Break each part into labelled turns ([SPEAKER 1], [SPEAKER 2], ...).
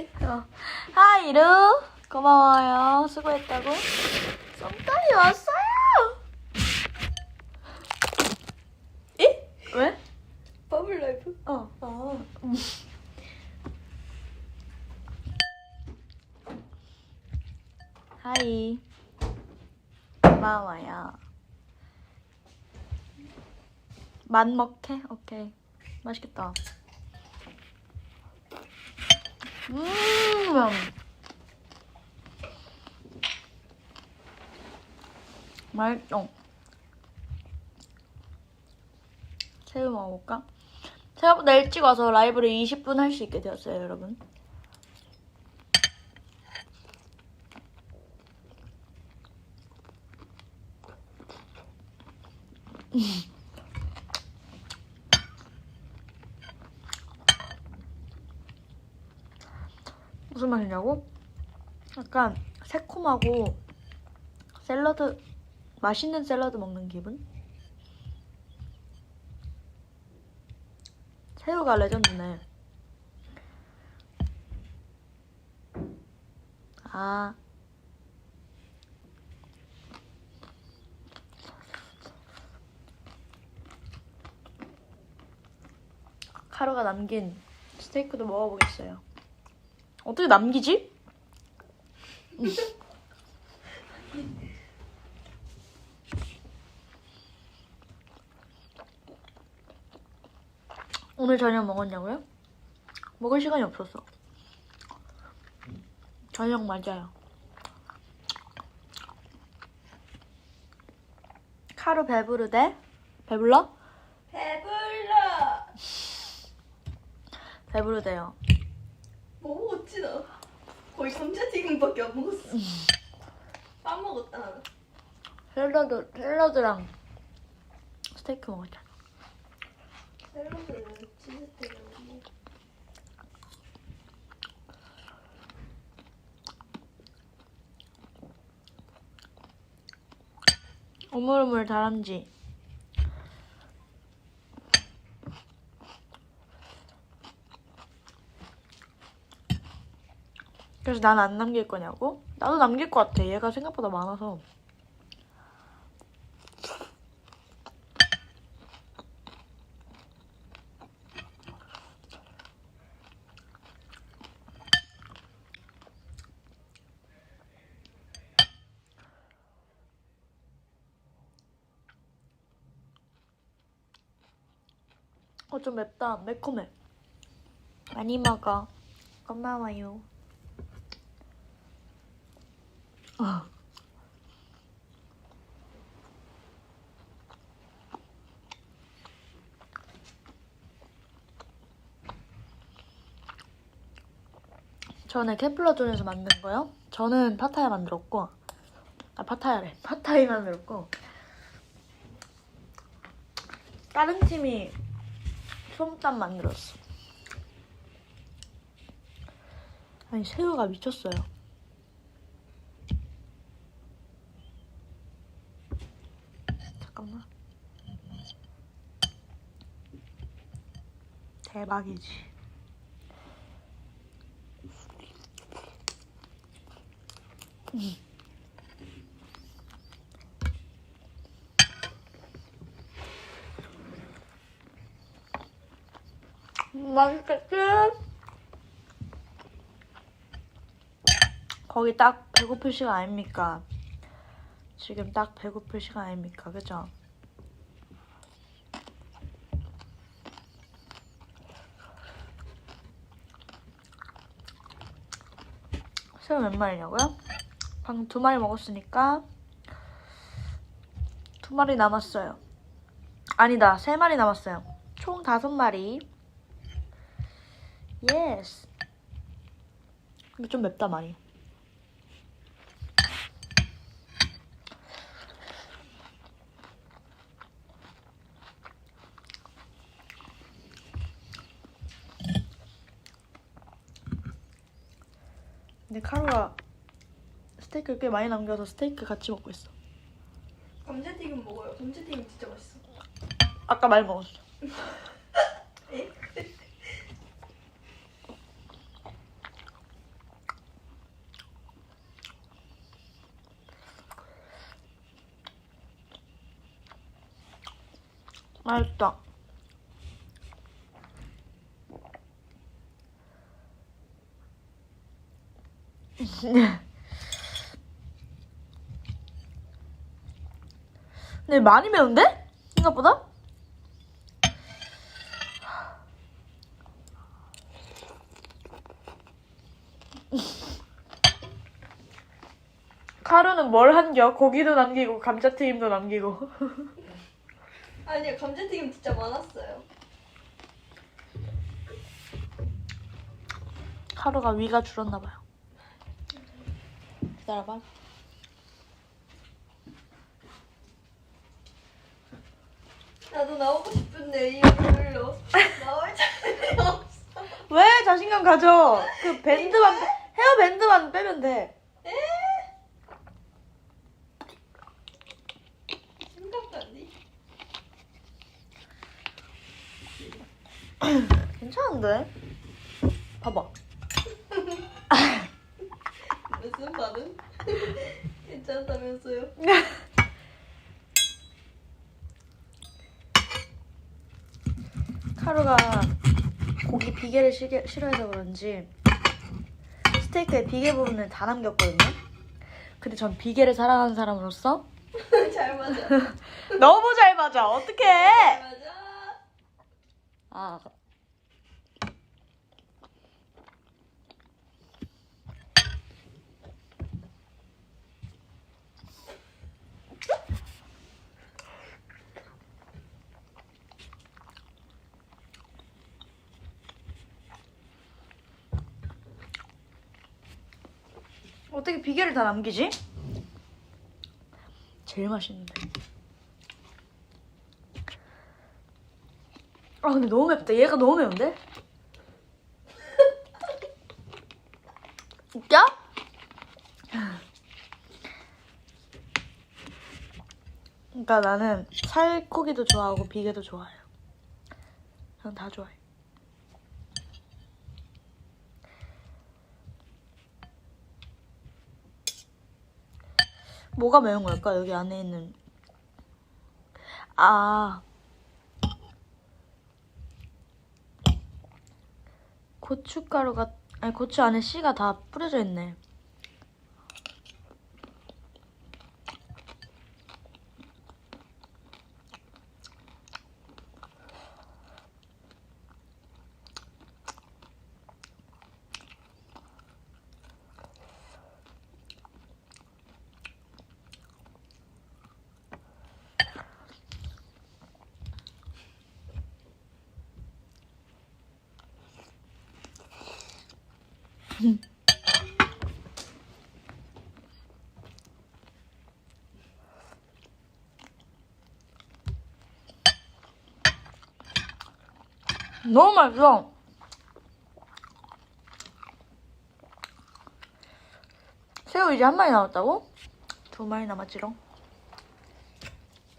[SPEAKER 1] 어. 하이루 고마워요 수고했다고 썸타이 왔어요
[SPEAKER 2] 에?
[SPEAKER 1] 왜?
[SPEAKER 2] 버블 라이프?
[SPEAKER 1] 어
[SPEAKER 2] 아.
[SPEAKER 1] 하이 고마워요 만 먹해? 오케이 맛있겠다 음. 맛있어. 새우 먹어볼까? 생각보다 일찍 와서 라이브를 20분 할 수 있게 되었어요 여러분 무슨 맛이냐고? 약간 새콤하고 샐러드 맛있는 샐러드 먹는 기분? 새우가 레전드네. 아. 카루가 남긴 스테이크도 먹어보겠어요. 어떻게 남기지? 오늘 저녁 먹었냐고요? 먹을 시간이 없었어. 저녁 맞아요. 카루 배부르대? 배불러?
[SPEAKER 2] 배불러.
[SPEAKER 1] 배부르대요.
[SPEAKER 2] 뭐 먹었지 나? 거의 감자튀김밖에 안 먹었어. 빵 먹었다.
[SPEAKER 1] 샐러드, 샐러드랑 스테이크 먹었잖아.
[SPEAKER 2] 샐러드는 치즈테를 먹어.
[SPEAKER 1] 오물오물 다람쥐. 그래서 난 안 남길 거냐고? 나도 남길 것 같아. 얘가 생각보다 많아서. 어, 좀 맵다. 매콤해. 많이 먹어. 고마워요. 아. 저는 캠플러존에서 만든 거요. 저는 파타야 만들었고, 아 파타야래. 파타이 만들었고, 다른 팀이 솜땀 만들었어. 아니 새우가 미쳤어요. 잠깐만. 대박이지. 음. 맛있겠지? 거기 딱 배고플 시간 아닙니까? 지금 딱 배고플 시간 아닙니까? 그죠? 새우 몇 마리냐고요? 방금 두 마리 먹었으니까 두 마리 남았어요. 아니다, 세 마리 남았어요. 총 다섯 마리. 예스. 이거 좀 맵다 많이. 근데 카루가 스테이크 꽤 많이 남겨서 스테이크 같이 먹고 있어.
[SPEAKER 2] 감자튀김 먹어요. 감자튀김 진짜 맛있어.
[SPEAKER 1] 아까 많이 먹었어.
[SPEAKER 2] 에?
[SPEAKER 1] 맛있다. 근데 많이 매운데? 생각보다? 카루는 뭘 한겨? 고기도 남기고 감자튀김도 남기고
[SPEAKER 2] 아니요 감자튀김 진짜 많았어요.
[SPEAKER 1] 카루가 위가 줄었나 봐요. 기다려봐.
[SPEAKER 2] 나도 나오고 싶은데 이 얼굴로 나올 자신이 없어.
[SPEAKER 1] 왜 자신감 가져? 그 밴드만 빼- 헤어 밴드만 빼면 돼.
[SPEAKER 2] 에? 심각하니?
[SPEAKER 1] 괜찮은데? 봐봐.
[SPEAKER 2] 무슨 반응? 괜찮다면서요?
[SPEAKER 1] 카루가 고기 비계를 싫게- 싫어해서 그런지 스테이크에 비계 부분을 다 남겼거든요. 근데 전 비계를 사랑하는 사람으로서
[SPEAKER 2] 잘 맞아.
[SPEAKER 1] 너무 잘 맞아.
[SPEAKER 2] 잘
[SPEAKER 1] 어떡해?
[SPEAKER 2] 맞아.
[SPEAKER 1] 아. 어떻게 비계를 다 남기지? 제일 맛있는데. 아 근데 너무 맵다. 얘가 너무 매운데? 웃겨? 그러니까 나는 살코기도 좋아하고 비계도 좋아해요. 전다 좋아해. 뭐가 매운 걸까? 여기 안에 있는 아 고춧가루가 아니 고추 안에 씨가 다 뿌려져 있네. 너무 맛있어. 새우 이제 한 마리 남았다고? 두 마리 남았지롱.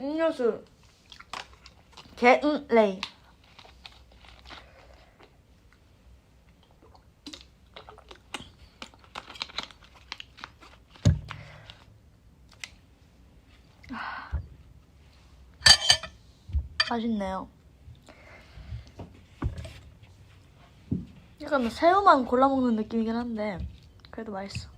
[SPEAKER 1] 음료수 겟레이. 맛있네요. 약간 새우만 골라 먹는 느낌이긴 한데 그래도 맛있어.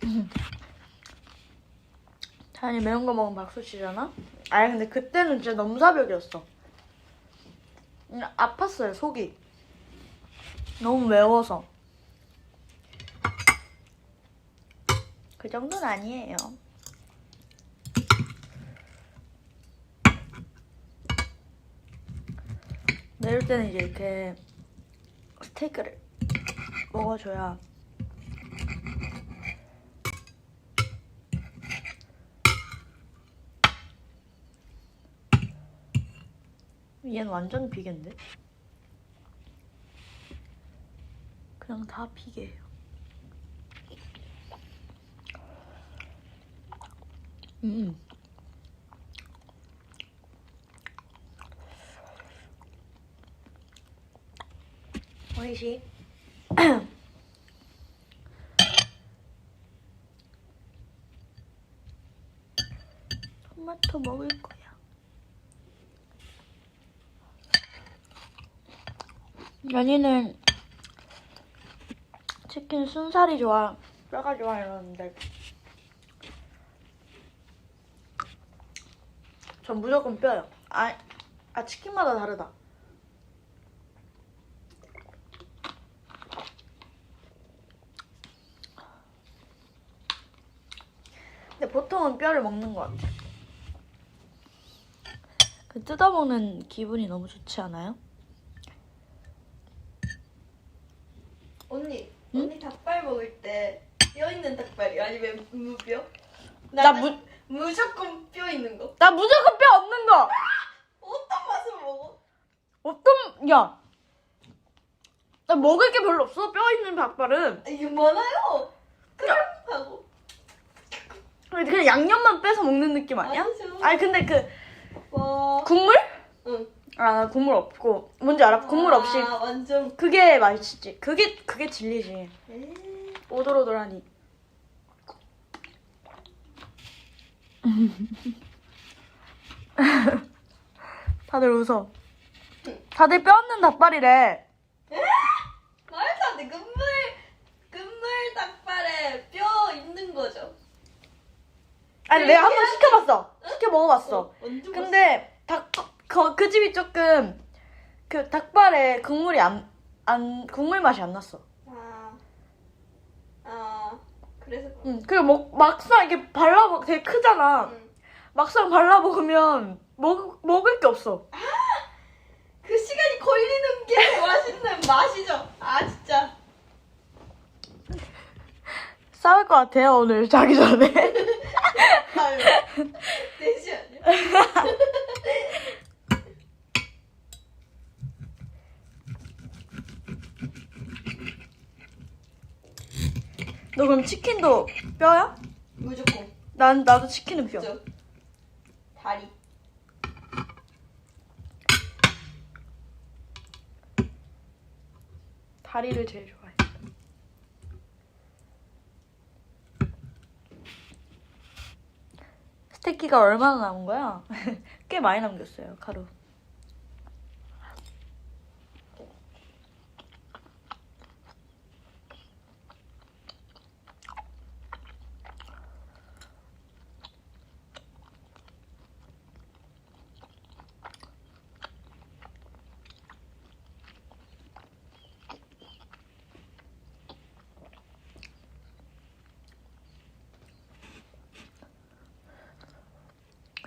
[SPEAKER 1] 다현이 매운 거 먹으면 박수 치잖아? 아니 근데 그때는 진짜 넘사벽이었어. 음, 아팠어요 속이. 너무 매워서. 그 정도는 아니에요. 매울 때는 이제 이렇게 스테이크를 먹어줘야 얘는 완전 비계인데? 그냥 다 비계예요. 음. 음. 오이 씨. 토마토 먹을 거야. 연이는 치킨 순살이 좋아, 뼈가 좋아 이러는데 전 무조건 뼈요. 아, 아 치킨마다 다르다. 근데 보통은 뼈를 먹는 것 같아. 그 뜯어먹는 기분이 너무 좋지 않아요?
[SPEAKER 2] 언니,
[SPEAKER 1] 응?
[SPEAKER 2] 언니 닭발 먹을 때 뼈 있는 닭발이 아니면 무뼈? 나나
[SPEAKER 1] 무-
[SPEAKER 2] 무조건 뼈 있는 거.
[SPEAKER 1] 나 무조건 뼈 없는 거.
[SPEAKER 2] 어떤 맛을 먹어?
[SPEAKER 1] 어떤 야? 나 먹을 게 별로 없어. 뼈 있는 닭발은
[SPEAKER 2] 아, 이게 많아요. 그럼 하고.
[SPEAKER 1] 그냥 양념만 빼서 먹는 느낌 아니야?
[SPEAKER 2] 아니죠.
[SPEAKER 1] 아니 근데 그
[SPEAKER 2] 와.
[SPEAKER 1] 국물?
[SPEAKER 2] 응.
[SPEAKER 1] 아, 나 국물 없고 뭔지 알아? 국물 없이
[SPEAKER 2] 아, 완전.
[SPEAKER 1] 그게 맛있지. 그게 그게 진리지.
[SPEAKER 2] 에이.
[SPEAKER 1] 오돌오돌하니. 다들 웃어. 다들 뼈 없는 닭발이래.
[SPEAKER 2] 말도 안 돼. 끝물, 끝물 닭발에 뼈 있는 거죠.
[SPEAKER 1] 아니 내가 한 번 시켜봤어. 시켜 먹어봤어.
[SPEAKER 2] 어, 완전
[SPEAKER 1] 근데 닭그 그 집이 조금 그 닭발에 국물이 안 안 국물 맛이 안 났어.
[SPEAKER 2] 맛있어. 아. 아. 그래서.
[SPEAKER 1] 응. 그리고 먹, 막상 이렇게 발라 먹 되게 크잖아.
[SPEAKER 2] 응.
[SPEAKER 1] 막상 발라 먹으면 먹 먹을 게 없어.
[SPEAKER 2] 그 시간이 걸리는 게 맛있는 맛이죠. 아 진짜.
[SPEAKER 1] 싸울 것 같아요 오늘 자기 전에.
[SPEAKER 2] 아유. 되지 않냐?
[SPEAKER 1] 너 그럼 치킨도 뼈야?
[SPEAKER 2] 무조건.
[SPEAKER 1] 난 나도 치킨은 뼈.
[SPEAKER 2] 그죠? 다리.
[SPEAKER 1] 다리를 제일 좋아해. 스테이키가 얼마나 남은 거야? 꽤 많이 남겼어요, 가루.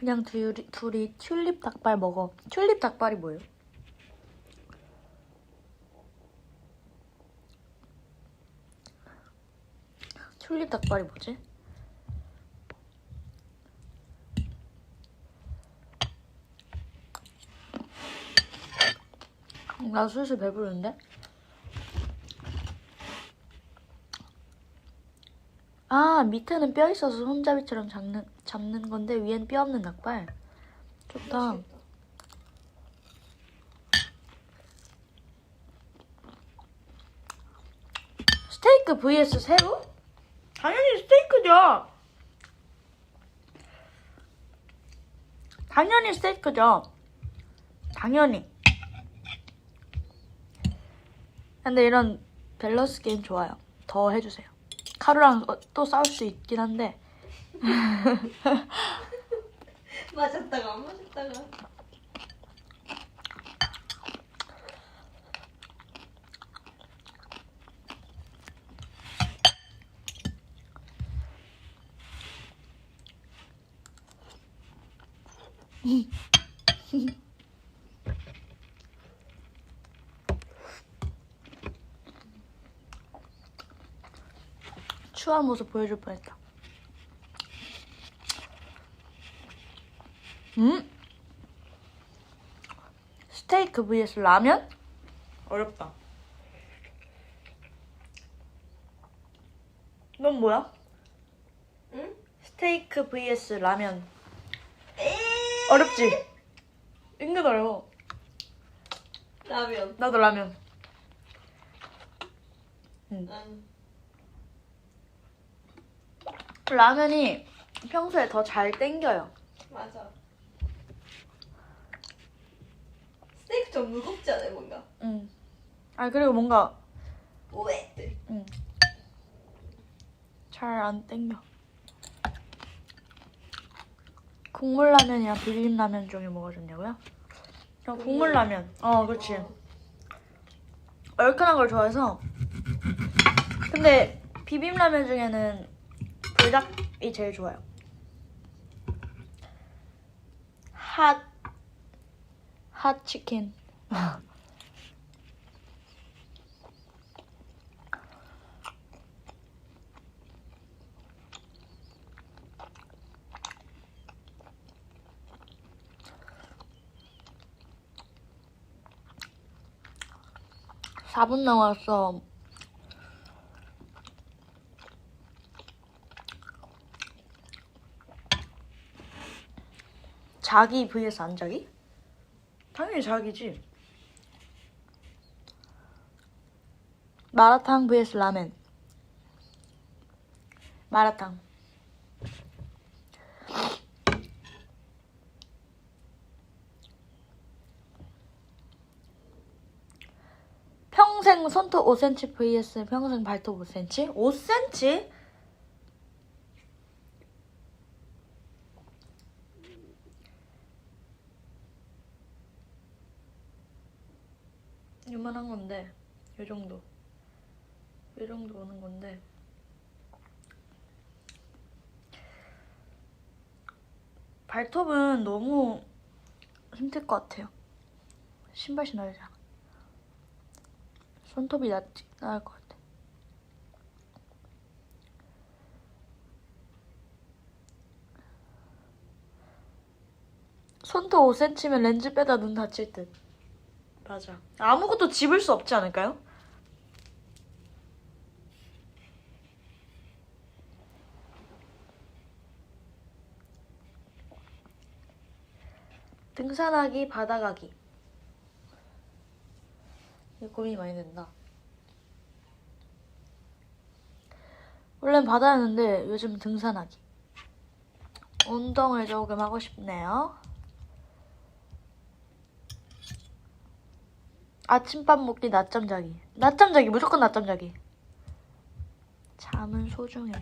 [SPEAKER 1] 그냥 둘이, 둘이 튤립 닭발 먹어. 튤립 닭발이 뭐예요? 튤립 닭발이 뭐지? 나 슬슬 배부른데? 아, 밑에는 뼈 있어서 손잡이처럼 잡는, 잡는 건데 위엔 뼈 없는 닭발. 좋다. 스테이크 vs 새우? 당연히 스테이크죠. 당연히 스테이크죠. 당연히. 근데 이런 밸런스 게임 좋아요. 더 해주세요. 카루랑 어, 또 싸울 수 있긴 한데
[SPEAKER 2] 맞았다가 안 맞았다가.
[SPEAKER 1] 추한 모습 보여줄 뻔했다. 음? 스테이크 vs 라면? 어렵다. 넌 뭐야?
[SPEAKER 2] 응?
[SPEAKER 1] 스테이크 vs 라면. 어렵지? 은근 어려워.
[SPEAKER 2] 라면.
[SPEAKER 1] 나도 라면.
[SPEAKER 2] 응.
[SPEAKER 1] 라면이 평소에 더 잘 땡겨요.
[SPEAKER 2] 맞아. 스테이크 좀 무겁지 않아요 뭔가?
[SPEAKER 1] 응. 아 그리고 뭔가
[SPEAKER 2] 왜?
[SPEAKER 1] 잘안 땡겨. 국물 라면이랑 비빔 라면 중에 뭐가 좋냐고요? 저 국물 라면. 어, 그렇지.
[SPEAKER 2] 어.
[SPEAKER 1] 얼큰한 걸 좋아해서. 근데 비빔 라면 중에는 불닭이 제일 좋아요. 핫, 핫 치킨. 사분 남았어. 자기 vs 안 자기? 당연히 자기지. 마라탕 vs 라멘. 마라탕. 평생 손톱 5cm vs 평생 발톱 5cm? 5cm? 요만한 건데 요 정도 요 정도 오는 건데 발톱은 너무 힘들 것 같아요 신발 신어야 되잖아 손톱이 낫지 나을 것 같아 손톱 5cm면 렌즈 빼다 눈 다칠 듯 맞아. 아무것도 집을 수 없지 않을까요? 등산하기, 바다 가기. 이거 고민이 많이 된다. 원래는 바다였는데 요즘 등산하기. 운동을 조금 하고 싶네요. 아침밥 먹기, 낮잠 자기. 낮잠 자기, 무조건 낮잠 자기. 잠은 소중해.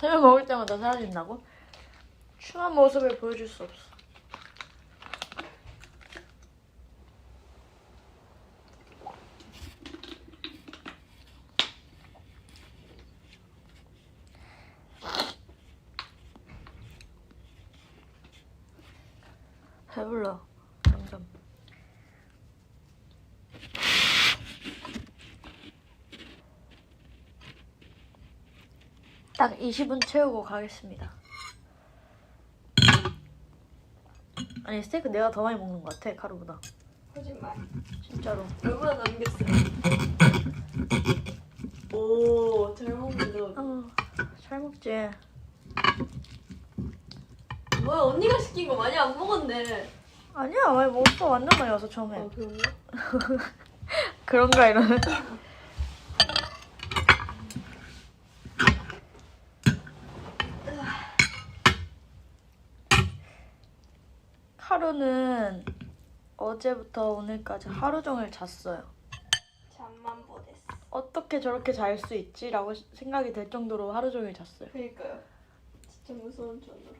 [SPEAKER 1] 새우 먹을 때마다 사라진다고? 추한 모습을 보여줄 수 없어. 배불러. 점점. 딱 20분 채우고 가겠습니다. 아니 스테이크 내가 더 많이 먹는 것 같아 카루보다
[SPEAKER 2] 거짓말.
[SPEAKER 1] 진짜로
[SPEAKER 2] 얼마나 남겼어요? 오, 잘 먹는다.
[SPEAKER 1] 어 잘 먹지
[SPEAKER 2] 뭐야, 언니가 시킨 거 많이 안 먹었네.
[SPEAKER 1] 아니야 많이 먹었어 완전 많이 와서 처음에
[SPEAKER 2] 아, 그런가?
[SPEAKER 1] 그런가 이러면 하루는 어제부터 오늘까지 하루 종일 잤어요.
[SPEAKER 2] 잠만 보냈어.
[SPEAKER 1] 어떻게 저렇게 잘 수 있지? 라고 시- 생각이 될 정도로 하루 종일 잤어요.
[SPEAKER 2] 그니까요. 진짜 무서운 전으로.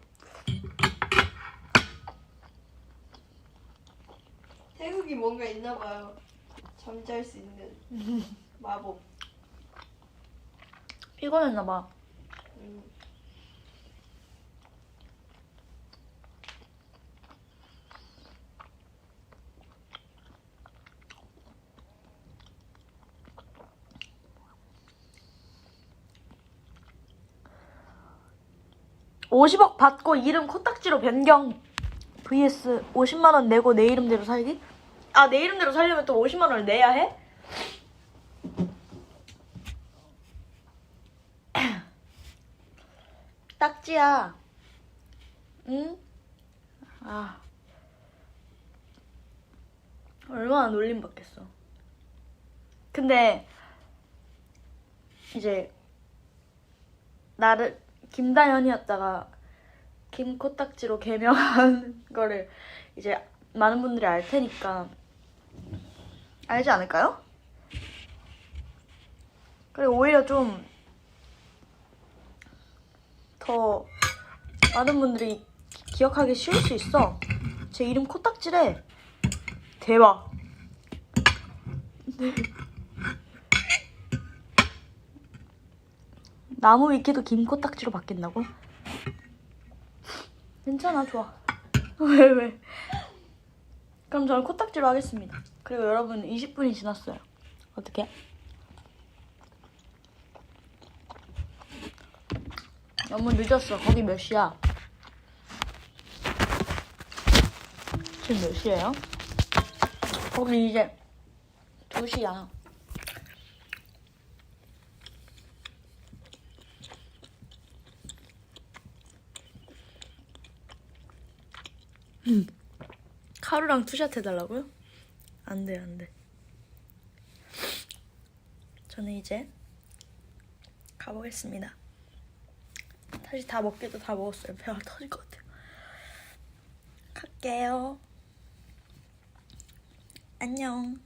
[SPEAKER 2] 태국이 뭔가 있나 봐요. 잠잘 수 있는 마법.
[SPEAKER 1] 피곤했나 봐.
[SPEAKER 2] 음.
[SPEAKER 1] 50억 받고 이름 코딱지로 변경 vs 50만원 내고 내 이름대로 살기? 아 내 이름대로 살려면 또 50만원을 내야 해? 딱지야 응? 아 얼마나 놀림 받겠어 근데 이제 나를 김다현이었다가 김코딱지로 개명한 거를 이제 많은 분들이 알 테니까 알지 않을까요? 그리고 오히려 좀 더 많은 분들이 기- 기억하기 쉬울 수 있어. 제 이름 코딱지래. 대박. 나무 위키도 김코딱지로 바뀐다고? 괜찮아, 좋아. 왜, 왜? 그럼 저는 코딱지로 하겠습니다. 그리고 여러분 20분이 지났어요. 어떻게? 너무 늦었어. 거기 몇 시야? 지금 몇 시예요? 거기 이제 2시야. 카루랑 투샷 해달라고요? 안 돼, 안 돼. 저는 이제 가보겠습니다. 사실 다 먹기도 다 먹었어요. 배가 터질 것 같아요. 갈게요. 안녕.